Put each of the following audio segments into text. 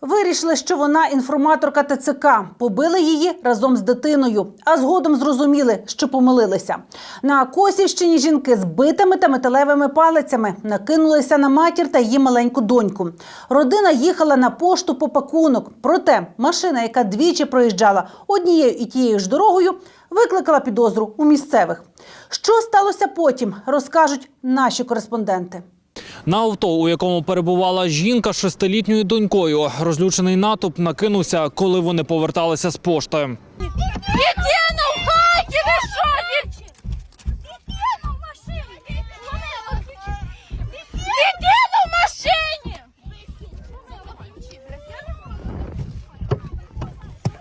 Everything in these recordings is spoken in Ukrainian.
Вирішили, що вона інформаторка ТЦК. Побили її разом з дитиною, а згодом зрозуміли, що помилилися. На Косівщині жінки з битими та металевими палицями накинулися на матір та її маленьку доньку. Родина їхала на пошту по пакунок. Проте машина, яка двічі проїжджала однією і тією ж дорогою, викликала підозру у місцевих. Що сталося потім, розкажуть наші кореспонденти. На авто, у якому перебувала жінка з шестилітньою донькою, розлючений натовп накинувся, коли вони поверталися з пошти. Дитину в хаті, ви що? Дит- Дитину в машині! Дитину в машині!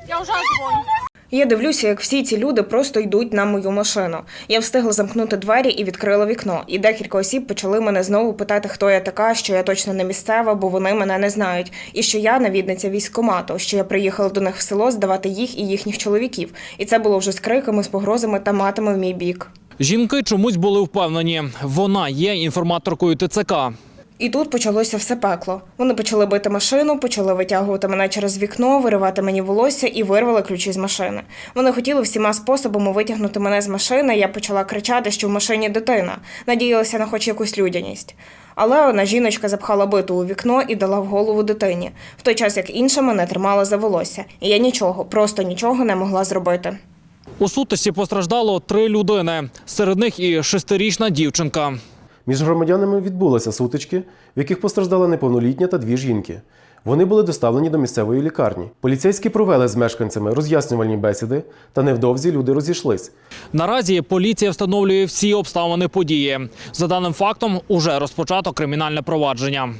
Я вже дзвоню. Я дивлюся, як всі ці люди просто йдуть на мою машину. Я встигла замкнути двері і відкрила вікно. І декілька осіб почали мене знову питати, хто я така, що я точно не місцева, бо вони мене не знають. І що я навідниця військкомату, що я приїхала до них в село здавати їх і їхніх чоловіків. І це було вже з криками, з погрозами та матами в мій бік. Жінки чомусь були впевнені, вона є інформаторкою ТЦК. І тут почалося все пекло. Вони почали бити машину, почали витягувати мене через вікно, виривати мені волосся і вирвали ключі з машини. Вони хотіли всіма способами витягнути мене з машини. Я почала кричати, що в машині дитина, надіялася на хоч якусь людяність. Але одна жіночка запхала биту у вікно і дала в голову дитині, в той час як інша мене тримала за волосся. І я нічого, просто нічого не могла зробити. У сутичці постраждало три людини. Серед них і шестирічна дівчинка. Між громадянами відбулися сутички, в яких постраждала неповнолітня та дві жінки. Вони були доставлені до місцевої лікарні. Поліцейські провели з мешканцями роз'яснювальні бесіди, та невдовзі люди розійшлись. Наразі поліція встановлює всі обставини події. За даним фактом, уже розпочато кримінальне провадження.